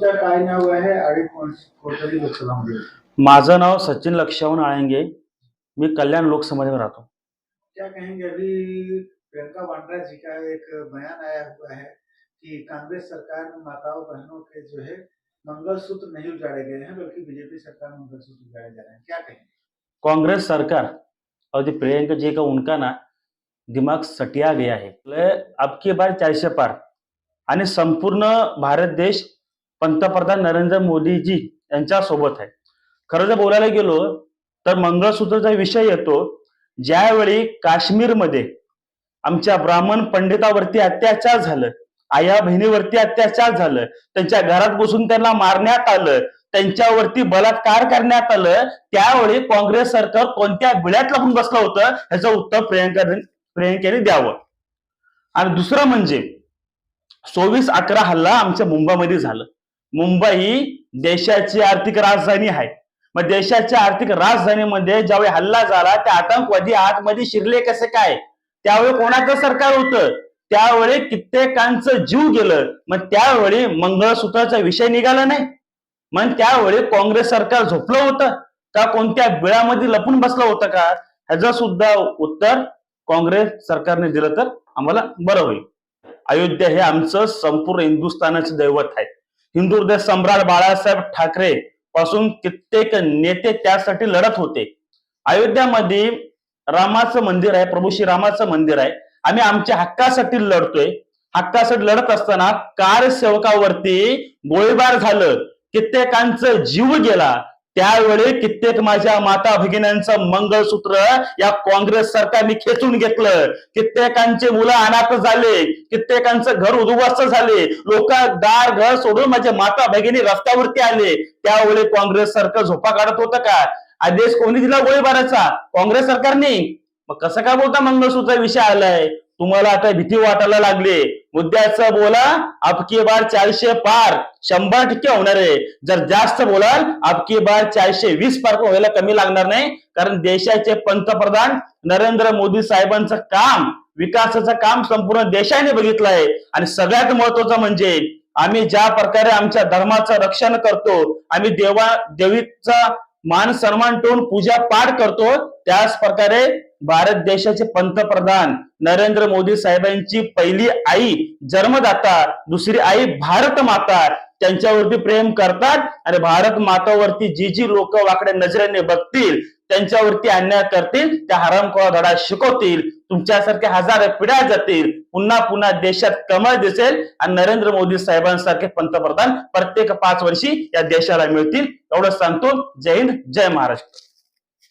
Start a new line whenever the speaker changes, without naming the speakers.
तुमचं काय नाव आहे? आणि कोण- कोणत्याही लोकसभामध्ये
माझं नाव सचिन लक्षावून आळंगे. मी कल्याण लोकसभेमध्ये राहतो.
क्या कहेंगे अभी प्रियंका वाड्रा जी का एक बयान आया हुआ है कि कांग्रेस सरकार में माताओं बहनों के जो है मंगलसूत्र नहीं उजाड़े गए हैं बल्कि बीजेपी सरकार में मंगलसूत्र उजाड़े जा रहे हैं। क्या कहेंगे?
कांग्रेस सरकार और जो प्रियंका जी का उनका ना दिमाग सटिया गया है। ले, अब की बार चारशे पार। आणि संपूर्ण भारत देश पंतप्रधान नरेंद्र मोदीजी यांच्या सोबत आहे. खरं जर बोलायला गेलो तर मंगळसूत्रचा विषय येतो ज्यावेळी काश्मीरमध्ये आमच्या ब्राह्मण पंडितावरती अत्याचार झालं आया बहिणीवरती अत्याचार झालं त्यांच्या घरात बसून त्यांना मारण्यात आलं त्यांच्यावरती बलात्कार करण्यात आलं त्यावेळी काँग्रेस सरकार कोणत्या बिळ्यात लपून बसलं होतं ह्याचं उत्तर प्रियंका प्रियंकेने द्यावं. आणि दुसरं म्हणजे चोवीस अकरा हल्ला आमच्या मुंबईमध्ये झालं. मुंबई ही देशाची आर्थिक राजधानी आहे. मग देशाच्या आर्थिक राजधानीमध्ये ज्यावेळी हल्ला झाला त्या आतंकवादी आतमध्ये शिरले कसे काय? त्यावेळी कोणाचं सरकार होतं? त्यावेळी कित्येकांचं जीव गेलं. मग त्यावेळी मंगळसूत्राचा विषय निघाला नाही. मग त्यावेळी काँग्रेस सरकार झोपलं होतं? का कोणत्या बिळामध्ये लपून बसलं होतं का? ह्याचं सुद्धा उत्तर काँग्रेस सरकारने दिलं तर आम्हाला बरं होईल. अयोध्या हे आमचं संपूर्ण हिंदुस्थानाचं दैवत आहे. हिंदू सम्राट बाळासाहेब ठाकरे पासून कित्येक नेते त्यासाठी लढत होते. अयोध्यामध्ये रामाचं मंदिर आहे प्रभू श्री रामाचं मंदिर आहे. आम्ही आमच्या हक्कासाठी लढतोय. हक्कासाठी लढत असताना कार सेवकावरती गोळीबार झालं. कित्येकांचं जीव गेला. त्यावेळी कित्येक माझ्या माता भगिन्यांचं मंगळसूत्र या काँग्रेस सरकारने खेचून घेतलं. कित्येकांचे मुलं अनाथ झाले. कित्येकांचं घर उद्ध्वस्त झाले. लोक दार घर सोडून माझ्या माता भगिनी रस्त्यावरती आले. त्यावेळी काँग्रेस सरकार झोपा काढत होतं का? आदेश कोणी दिला गोळीबाराचा? काँग्रेस सरकारने? मग कसं काय बोलता मंगळसूत्र विषय आलाय? तुम्हाला आता भीती वाटायला लागली. मुद्द्याचं बोला अबकी बार चारशे पार. शंभर टक्के होणार आहे. जर जास्त बोलाल अबकी बार चारशे वीस पार व्हायला कमी लागणार नाही. कारण देशाचे पंतप्रधान नरेंद्र मोदी साहेबांचं काम विकासाचं काम संपूर्ण देशाने बघितलं आहे आणि सगळ्यात महत्वाचं म्हणजे आम्ही ज्या प्रकारे आमच्या धर्माचं रक्षण करतो आम्ही देवा देवीचा मान सन्मान ठेवून पूजा पाठ करतो त्याच प्रकारे भारत देशाचे पंतप्रधान नरेंद्र मोदी साहेबांची पहिली आई जन्मदाता दुसरी आई भारत माता त्यांच्यावरती प्रेम करतात आणि भारत मातावरती जी जी लोक वाकड्या नजरेने बघतील त्यांच्यावरती अन्याय करतील त्या हरामखोरा धडा शिकवतील तुमच्यासारख्या हजार पिढ्या जातील पुन्हा पुन्हा देशात कमळ दिसेल आणि नरेंद्र मोदी साहेबांसारखे पंतप्रधान प्रत्येक पाच वर्षी या देशाला मिळतील. एवढं सांगतो जय हिंद जय महाराष्ट्र.